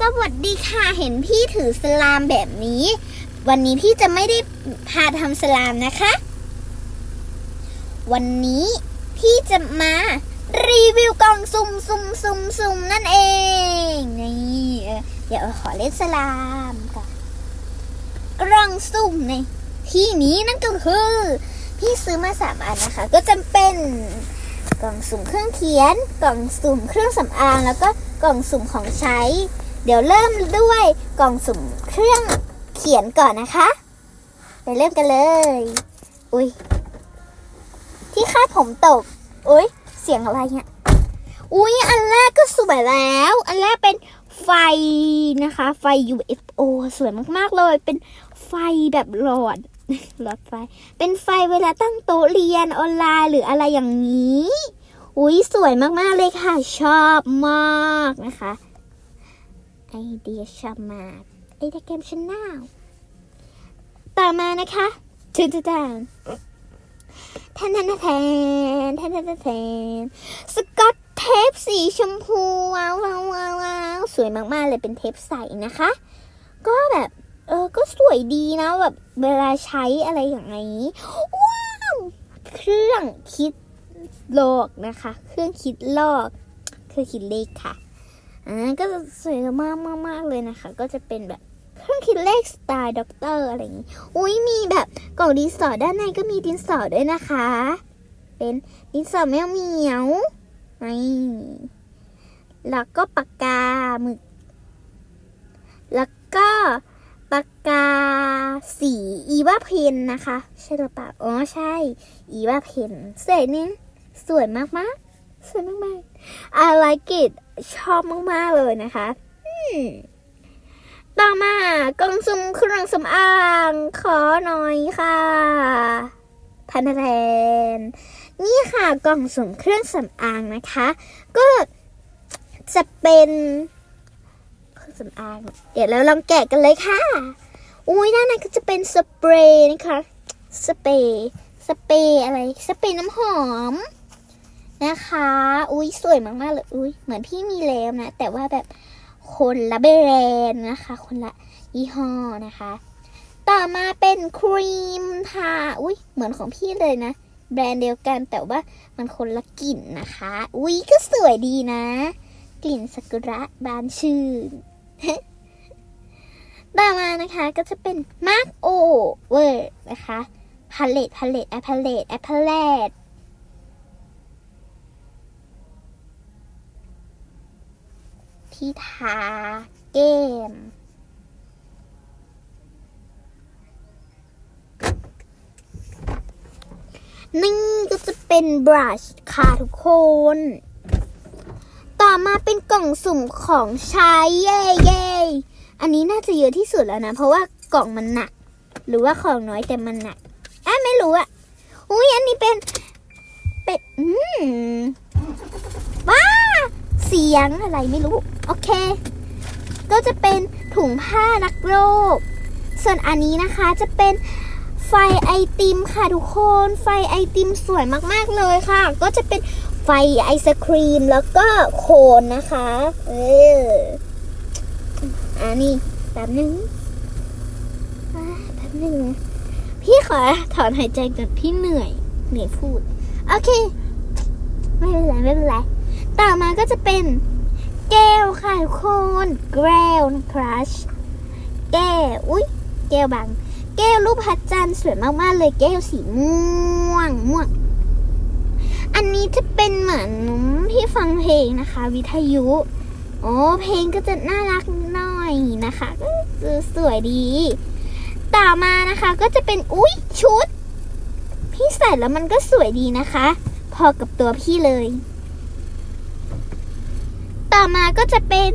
สวัสดีค่ะ เห็นพี่ถือสลามแบบนี้ วันนี้พี่จะไม่ได้พาทำสลามนะคะ วันนี้พี่จะมารีวิวกล่องซุ่มซุ่มซุ่มซุ่มนั่นเองนี่เดี๋ยวขอเล่นสลามก่อนกล่องซุ่มในที่นี้นั่นก็คือ พี่ซื้อมาสามอันนะคะ ก็จะเป็นกล่องสุ่มเครื่องเขียน กล่องสุ่มเครื่องสำอางแล้วก็กล่องสุ่มของใช้ เดี๋ยวเริ่มด้วยกล่องสุ่มเครื่องเขียนก่อนนะคะไปเริ่มกันเลย อุ้ยที่คาดผมตก อุ้ยเสียงอะไรเนี่ยอุ้ยอันแรกก็สวยแล้ว อันแรกเป็นไฟนะคะ ไฟ UFO สวยมากๆเลย เป็นไฟแบบหลอดหลอดไฟ เป็นไฟเวลาตั้งโต๊ะเรียนออนไลน์หรืออะไรอย่างนี้ อุ้ยสวยมากๆเลยค่ะ ชอบมากนะคะ ไอเดียชอบมาไอเดียเกมชแนลต่อมานะคะถึงจะแทนแทนแทนแทนแทนแทนแทนสกอตเทปสีชมพูว้าวว้าวว้าวว้าวสวยมากๆเลยเป็นเทปใสนะคะ ก็แบบเออก็สวยดีนะแบบเวลาใช้อะไรอย่างนี้ว้าวเครื่องคิดโลกนะคะ เครื่องคิดลอกเครื่องคิดเลขค่ะ อ่าก็จะสวยมากมากมากเลยนะคะ ก็จะเป็นแบบเครื่องคิดเลขสไตล์ด็อกเตอร์อะไรอย่างนี้ อุ้ยมีแบบกล่องดินสอด้านในก็มีดินสอด้วยนะคะ เป็นดินสอแมวเหมียวนี่แล้วก็ปากกาหมึก แล้วก็ปากกาสีอีวาเพนนะคะ ใช่หรือเปล่าอ๋อใช่ อีวาเพนสวยเนี่ยสวยมากมากๆสวยมากมากๆ I like it ชอบมาก ๆ เลยนะคะอืมต่อมากล่องซุ่มเครื่องสำอางขอหน่อยค่ะพันแทนนี่ค่ะกล่องสุ่มเครื่องสำอางนะคะ ก็จะเป็นเครื่องสำอาง เดี๋ยวเราลองแกะกันเลยค่ะ อุ้ยด้านในก็จะเป็นสเปรย์นะคะ สเปรย์ สเปรย์อะไร สเปรย์น้ำหอม นะคะ อุ้ยสวยมากๆเลย อุ้ยเหมือนพี่มีแล้วนะ แต่ว่าแบบคนละแบรนด์นะคะ คนละยี่ห้อนะคะ ต่อมาเป็นครีมทาอุ้ยเหมือนของพี่เลยนะ แบรนด์เดียวกันแต่ว่ามันคนละกลิ่นนะคะ อุ้ยก็สวยดีนะ กลิ่นซากุระบานชื่นต่อมานะคะก็จะเป็นมาร์กโอเวอร์นะคะพาเลตพาเลตแอปพาเลตแอปพาเลต ที่ทาเกมนี่ก็จะเป็นบรัชค่ะทุกคน ต่อมาเป็นกล่องสุ่มของใช้เย่เย่อันนี้น่าจะเยอะที่สุดแล้วนะ เพราะว่ากล่องมันหนัก หรือว่าของน้อยแต่มันหนักอะไม่รู้อะอุ้ยอันนี้เป็น เป็น อืมว้า เสียงอะไรไม่รู้ โอเค ก็จะเป็นถุงผ้ารักโลก ส่วนอันนี้นะคะจะเป็นไฟไอติมค่ะทุกคน ไฟไอติมสวยมากๆเลยค่ะ ก็จะเป็นไฟไอศครีมแล้วก็โคนนะคะ เอออันนี้แป๊บนึงอ่าแป๊บนึง พี่ขอถอนหายใจก่อนพี่เหนื่อย เหนื่อยพูด โอเค ไม่เป็นไร ไม่เป็นไร ต่อมาก็จะเป็นแก้วค่ะทุกคนแก้วนะครัชแก้วอุ้ยแก้วบาง แก้วรูปพระจันทร์สวยมากๆเลยแก้วสีม่วงม่วง อันนี้จะเป็นเหมือนพี่ฟังเพลงนะคะ วิทยุโอ้เพลงก็จะน่ารักหน่อยนะคะก็สวยดี ต่อมานะคะก็จะเป็นอุ้ยชุด พี่ใส่แล้วมันก็สวยดีนะคะ พอกับตัวพี่เลย ต่อมาก็จะเป็น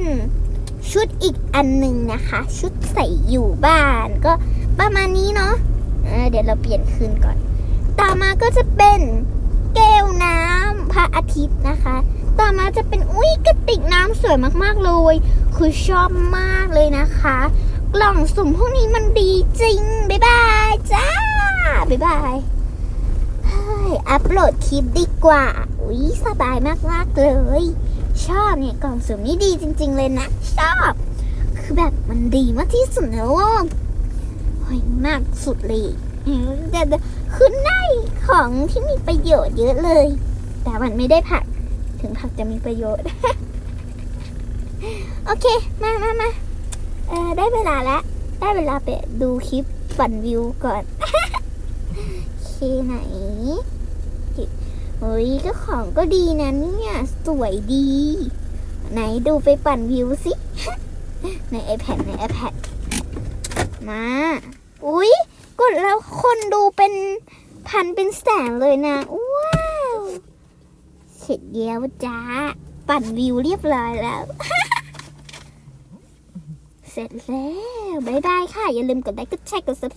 ชุดอีกอันหนึ่งนะคะ ชุดใส่อยู่บ้านก็ประมาณนี้เนาะเเดี๋ยวเราเปลี่ยนคืนก่อน ต่อมาก็จะเป็นแก้วน้ำพระอาทิตย์นะคะ ต่อมาจะเป็นอุ้ยกระติกน้ำสวยมากๆเลย คือชอบมากเลยนะคะ กล่องสุ่มพวกนี้มันดีจริง บ๊ายบายจ้า บ๊ายบายเฮ้ยอัปโหลดคลิปดีกว่า อุ้ยสบายมากๆเลย ชอบเนี่ยกล่องสุ่มนี่ดีจริง ๆ เลยนะ ชอบ คือแบบมันดีมากที่สุดในโลกโอ้ยมากสุดเลยแต่คือได้ของที่มีประโยชน์เยอะเลย แต่มันไม่ได้ผัก ถึงผักจะมีประโยชน์ โอเค มามามาเออได้เวลาแล้ว ได้เวลาไปดูคลิปปั่นวิวก่อน โอเคไหน เฮ้ยก็ของก็ดีนะเนี่ย สวยดี ไหนดูไปปั่นวิวสิ ใน iPad ใน iPad มา อุ๊ย กดแล้วคนดูเป็นพันเป็นแสนเลยนะ ว้าวเสร็จแล้วจ้า ปั่นวิวเรียบร้อยแล้ว เสร็จแล้ว บ๊ายบายค่ะ อย่าลืมกดไลค์กดแชร์กด subscribe